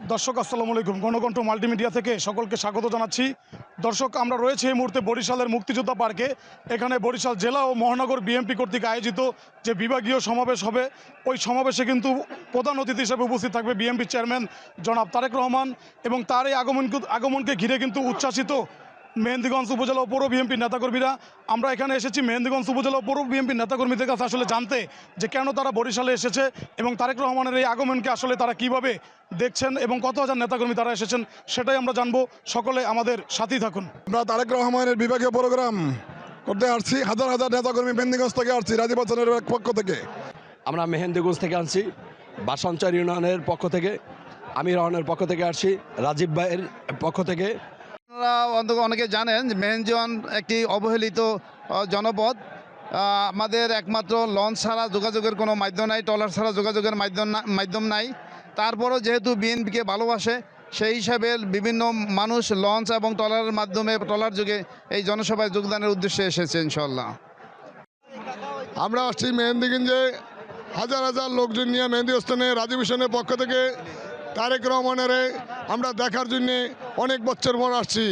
দর্শক, আসসালামু আলাইকুম। গণকণ্ঠ মাল্টিমিডিয়া থেকে সকলকে স্বাগত জানাচ্ছি। দর্শক, আমরা রয়েছে এই মুহূর্তে বরিশালের মুক্তিযোদ্ধা পার্কে। এখানে বরিশাল জেলা ও মহানগর বিএমপি কর্তৃক আয়োজিত যে বিভাগীয় সমাবেশ হবে, ওই সমাবেশে কিন্তু প্রধান অতিথি হিসেবে উপস্থিত থাকবে বিএমপি চেয়ারম্যান জনাব তারেক রহমান এবং তার এই আগমন আগমনকে ঘিরে কিন্তু উচ্ছ্বাসিত মেহেন্দিগঞ্জ উপজেলা ও পৌর বিএনপির নেতাকর্মীরা আমরা এখানে এসেছি মেহেন্দিগঞ্জ উপজেলা ও পৌর বিএনপির নেতাকর্মীদের কাছে আসলে জানতে যে কেন তারা বরিশালে এসেছে এবং তারেক রহমানের এই আগমনকে আসলে তারা কীভাবে দেখছেন এবং কত হাজার নেতাকর্মী তারা এসেছেন সেটাই আমরা জানব। সকলে আমাদের সাথেই থাকুন। আমরা তারেক রহমানের বিভাগীয় প্রোগ্রাম করতে আসছি। হাজার হাজার নেতাকর্মী মেহেন্দিগঞ্জ থেকে আসছি রাজীব হাসানের পক্ষ থেকে। আমরা মেহেন্দিগঞ্জ থেকে আনছি বাসঞ্চার ইউনিয়নের পক্ষ থেকে আমির রহমানের পক্ষ থেকে আসছি রাজীব ভাইয়ের পক্ষ থেকে আপনারা অনেকে জানেন যে মেহেঞ্জন একটি অবহেলিত জনপদ। আমাদের একমাত্র লঞ্চ ছাড়া যোগাযোগের কোনো মাধ্যম নাই ট্রলার ছাড়া যোগাযোগের মাধ্যম মাধ্যম নাই। তারপরও যেহেতু বিএনপিকে ভালোবাসে, সেই হিসাবে বিভিন্ন মানুষ লঞ্চ এবং ট্রলারের মাধ্যমে ট্রলার যুগে এই জনসভায় যোগদানের উদ্দেশ্যে এসেছে ইনশাল্লাহ আমরা আসছি মেহেন্দিগঞ্জে হাজার হাজার লোকজন নিয়ে মেহেন্দি স্থানে রাজীব হোসেনের পক্ষ থেকে তারেক রহমানের আমরা দেখার জন্যে অনেক বছর পর আসছি।